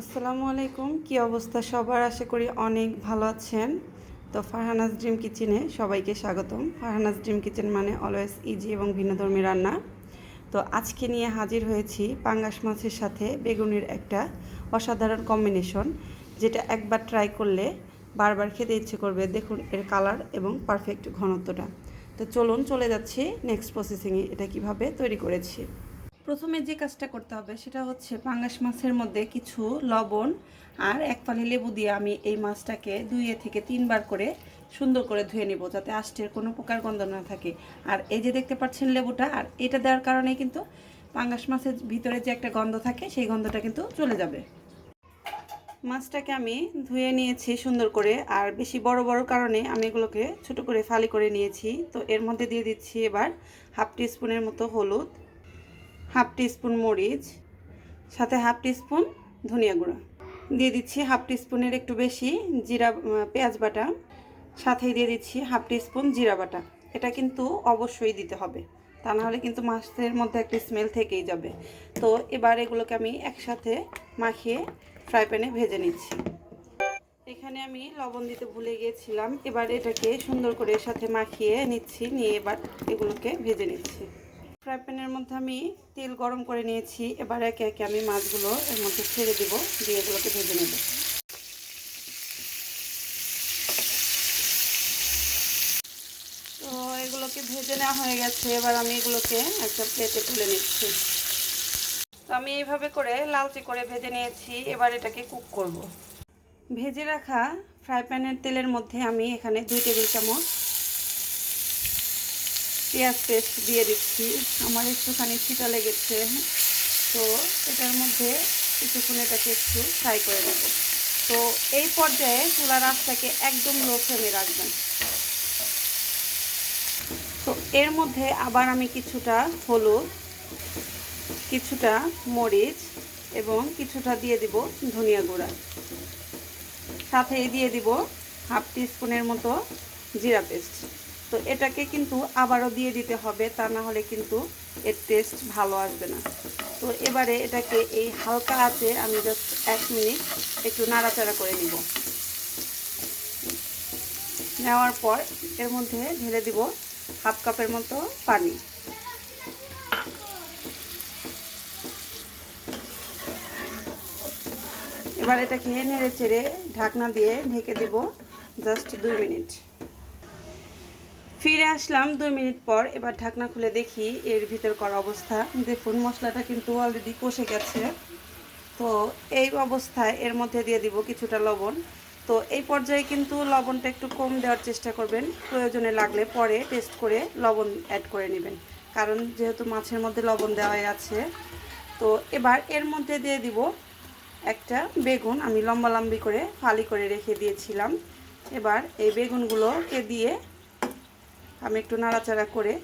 আসসালামু আলাইকুম। কি অবস্থা সবার? আশা করি অনেক ভালো আছেন। তো ফারহানাস ড্রিম কিচেনে সবাইকে স্বাগতম। ফারহানাস ড্রিম কিচেন মানে অলওয়েজ ইজি এবং ভিন্নধর্মী রান্না। তো আজকে নিয়ে হাজির হয়েছি পাঙ্গাস মাছের সাথে বেগুনের একটা অসাধারণ কম্বিনেশন যেটা একবার ট্রাই করলে বারবার খেতে ইচ্ছে করবে। দেখুন এর কালার এবং পারফেক্ট ঘনত্বটা। তো চলুন চলে যাচ্ছি নেক্সট প্রসেসিংয়ে এটা কীভাবে তৈরি করেছি। প্রথমে যে কাজটা করতে হবে সেটা হচ্ছে পাঙ্গাস মাছের মধ্যে কিছু লবণ আর এক ফালি লেবু দিয়ে আমি এই মাছটাকে দুইয়ে থেকে তিনবার করে সুন্দর করে ধুয়ে নিব যাতে আষ্টের কোনো প্রকার গন্ধ না থাকে। আর এই যে দেখতে পাচ্ছেন লেবুটা, আর এটা দেওয়ার কারণে কিন্তু পাঙ্গাস মাছের ভিতরে যে একটা গন্ধ থাকে সেই গন্ধটা কিন্তু চলে যাবে। মাছটাকে আমি ধুয়ে নিয়েছি সুন্দর করে, আর বেশি বড় বড় কারণে আমি এগুলোকে ছোট করে ফালি করে নিয়েছি। তো এর মধ্যে দিয়ে দিচ্ছি এবার হাফ টি স্পুনের মতো হলুদ। হাফ টিস্পুন মরিচ, সাথে হাফ টিস্পুন ধনিয়া গুঁড়া। দিয়ে দিচ্ছি হাফ টিস্পুনের একটু বেশি জিরা পেঁয়াজ বাটা। সাথেই দিয়ে দিচ্ছি হাফ টিস্পুন জিরা বাটা। এটা কিন্তু অবশ্যই দিতে হবে। তা নাহলে কিন্তু মাছের মধ্যে একটা স্মেল থেকেই যাবে। তো এবার এগুলোকে আমি একসাথে মাখিয়ে ফ্রাই প্যানে ভেজে নিচ্ছি। এখানে আমি লবণ দিতে ভুলে গিয়েছিলাম। এবার এটাকে সুন্দর করে সাথে মাখিয়ে নিচ্ছি। নিয়ে এবার এগুলোকে ভেজে নিচ্ছি। ফ্রাই প্যানের মধ্যে আমি তেল গরম করে নিয়েছি। এবার একে একে আমি মাছগুলো এর মধ্যে ছেড়ে দিব, দিয়ে এগুলোকে ভেজে নেব। তো এগুলোকে ভেজে নেওয়া হয়ে গেছে। এবার আমি এগুলোকে একটা প্লেটে তুলে নিচ্ছি। তো আমি এইভাবে করে লালচে করে ভেজে নিয়েছি। এবার এটাকে কুক করব। ভেজে রাখা ফ্রাই প্যানের তেলের মধ্যে আমি এখানে দুই টেবিল চামচ পেঁয়াজ পেস্ট দিয়ে দিচ্ছি। আমার একটুখানি ছিটা লেগেছে। তো এটার মধ্যে কিছুক্ষণ এটাকে একটু ফ্রাই করে নেব। তো এই পর্যায়ে চুলার আঁচটাকে একদম লো ফ্লেমে রাখবেন। তো এর মধ্যে আবার আমি কিছুটা হলুদ, কিছুটা মরিচ এবং কিছুটা দিয়ে দিব ধনিয়া গুঁড়া। সাথে দিয়ে দিব হাফ টি স্পুনের মতো জিরা পেস্ট। তো এটাকে কিন্তু আবারও দিয়ে দিতে হবে, তা না হলে কিন্তু এর টেস্ট ভালো আসবে না। তো এবারে এটাকে এই হালকা আছে আমি জাস্ট এক মিনিট একটু নাড়াচাড়া করে নিব। নেওয়ার পর এর মধ্যে ঢেলে দিব হাফ কাপের মতো পানি। এবার এটাকে নেড়ে চেড়ে ঢাকনা দিয়ে ঢেকে দেব জাস্ট দুই মিনিট। ফিরে আসলাম দুই মিনিট পর, এবার ঢাকনা খুলে দেখি এর ভিতর করা অবস্থা। দেখুন, মশলাটা কিন্তু অলরেডি কষে গেছে। তো এই অবস্থায় এর মধ্যে দিয়ে দিব কিছুটা লবণ। তো এই পর্যায়ে কিন্তু লবণটা একটু কম দেওয়ার চেষ্টা করবেন। প্রয়োজনে লাগলে পরে টেস্ট করে লবণ অ্যাড করে নেবেন। কারণ যেহেতু মাছের মধ্যে লবণ দেওয়াই আছে। তো এবার এর মধ্যে দিয়ে দিব একটা বেগুন। আমি লম্বা লম্বি করে ফালি করে রেখে দিয়েছিলাম। এবার এই বেগুনগুলোকে দিয়ে আমি একটু নাড়াচাড়া করে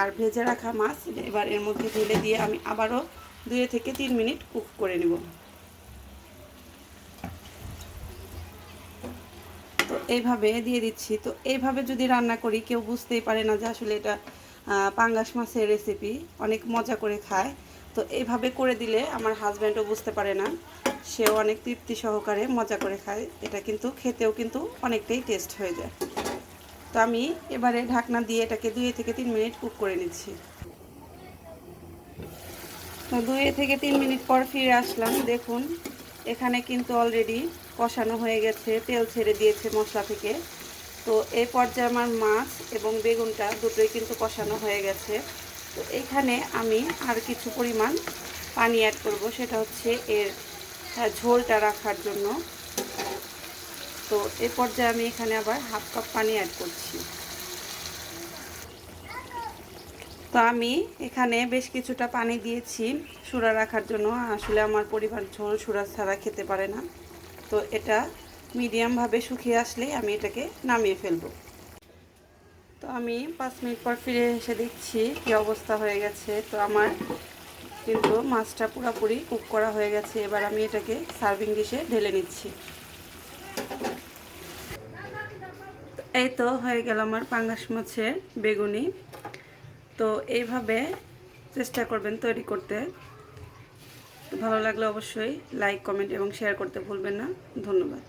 আর ভেজে রাখা মাছ এবার এর মধ্যে ঢেলে দিয়ে আমি আবারও দুই থেকে তিন মিনিট কুক করে নেব। তো এইভাবে দিয়ে দিচ্ছি। তো এইভাবে যদি রান্না করি, কেউ বুঝতেই পারে না যে আসলে এটা পাঙ্গাস মাছের রেসিপি অনেক মজা করে খায়। তো এইভাবে করে দিলে আমার হাজব্যান্ডও বুঝতে পারে না। সেও অনেক তৃপ্তি সহকারে মজা করে খায়। এটা কিন্তু খেতেও কিন্তু অনেকটাই টেস্ট হয়ে যায়। তো আমি এবারে ঢাকনা দিয়ে এটাকে দুই থেকে তিন মিনিট কুক করে নিচ্ছি। তো দুই থেকে তিন মিনিট পর ফিরে আসলাম। দেখুন, এখানে কিন্তু অলরেডি কষানো হয়ে গেছে, তেল ছেড়ে দিয়েছে মশলা থেকে। তো এই পর্যায়ে আমার মাছ এবং বেগুনটা দুটোই কিন্তু কষানো হয়ে গেছে। তো এখানে আমি আর কিছু পরিমাণ পানি অ্যাড করব, সেটা হচ্ছে এর ঝোলটা রাখার জন্য। তো এই পর্যায়ে আমি এখানে আবার হাফ কাপ পানি অ্যাড করছি। তো আমি এখানে বেশ কিছুটা পানি দিয়েছি সুরা রাখার জন্য। আসলে আমার পরিবার সুরা ছাড়া খেতে পারে না। তো এটা মিডিয়ামভাবে শুকিয়ে আসলেই আমি এটাকে নামিয়ে ফেলব। তো আমি পাঁচ মিনিট পর ফিরে এসে দেখছি কি অবস্থা হয়ে গেছে। তো আমার কিন্তু মাছটা পুরোপুরি কুক করা হয়ে গেছে। এবার আমি এটাকে সার্ভিং ডিশে ঢেলে নিচ্ছি। এই তো হয়ে গেল আমার পাঙ্গাস মাছের বেগুনি। তো এইভাবে চেষ্টা করবেন তৈরি করতে। ভালো লাগলে অবশ্যই লাইক কমেন্ট এবং শেয়ার করতে ভুলবেন না। ধন্যবাদ।